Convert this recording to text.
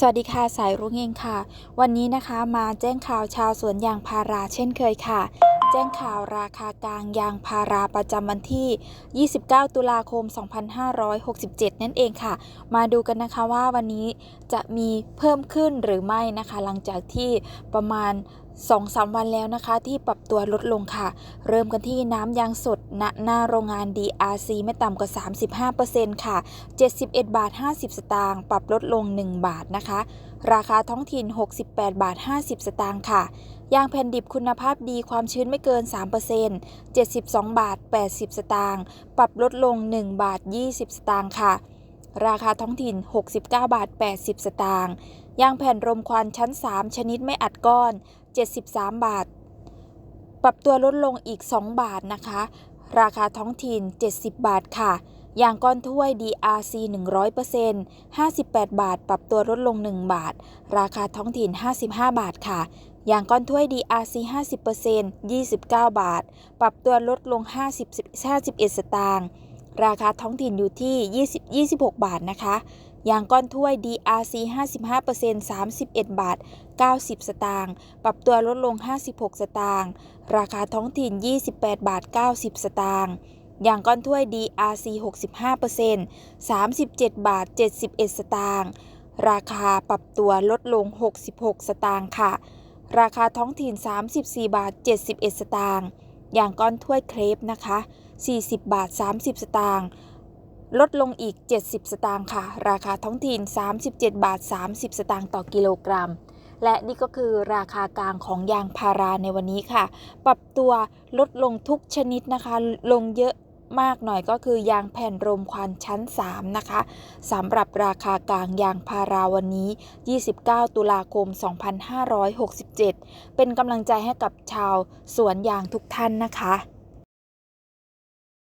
สวัสดีค่ะสายรุ้งเองค่ะ วันนี้นะคะมาแจ้งข่าวชาวสวนยางพาราเช่นเคยค่ะ แจ้งข่าวราคากลางยางพาราประจำวันที่ 29 ตุลาคม 2567 นั่นเองค่ะ มาดูกันนะคะว่าวันนี้จะมีเพิ่มขึ้นหรือไม่นะคะ หลังจากที่ประมาณ 2-3วันแล้วนะคะที่ปรับตัวลดลงค่ะ เริ่มกันที่น้ำยางสดณหน้าโรงงาน DRC ไม่ต่ำกว่า 35%ค่ะ 71 บาท 50 สตางค์ปรับลดลง 1 บาทนะคะ ราคาท้องถิ่น 68 บาท 50 สตางค์ค่ะ ยางแผ่นดิบคุณภาพดีความชื้นไม่เกิน 3% 72 บาท 80 สตางค์ปรับลดลง 1 บาท 20 สตางค์ค่ะ ราคาท้องถิ่น 69 บาท 80 สตางค์ยางแผ่นรมควันชั้น 3 ชนิดไม่อัดก้อน 73 บาท ปรับตัวลดลงอีก 2 บาทนะคะ ราคาท้องถิ่น 70 บาทค่ะยางก้อนถ้วย DRC 100% 58 บาท ปรับตัวลดลง 1 บาท ราคาท้องถิ่น 55 บาทค่ะยางก้อนถ้วย DRC 50% 29 บาท ปรับตัวลดลง 50 51 สตางค์ ราคาท้องถิ่นอยู่ที่ 20 26 บาทนะคะยางก้อนถ้วย DRC 55% 31 บาท 90 สตางค์ ปรับตัวลดลง 56 สตางค์ ราคาท้องถิ่น 28 บาท 90 สตางค์ ยางก้อนถ้วย DRC 65% 37 บาท 71 สตางค์ ราคาปรับตัวลดลง 66 สตางค์ค่ะ ราคาท้องถิ่น 34 บาท 71 สตางค์ อย่างก้อนถ้วยเครปนะคะ 40 บาท 30 สตางค์ลดลงอีก 70 สตางค์ค่ะ ราคาท้องถิ่น 37 บาท 30 สตางค์ต่อกิโลกรัม และนี่ก็คือราคากลางของยางพาราในวันนี้ค่ะ ปรับตัวลดลงทุกชนิดนะคะ ลงเยอะ มากหน่อยก็คือยางแผ่นรมควันชั้น 3 นะคะสำหรับราคากลางยางพาราวันนี้ 29 ตุลาคม 2567 เป็นกำลังใจให้กับชาวสวนยางทุกท่านนะคะ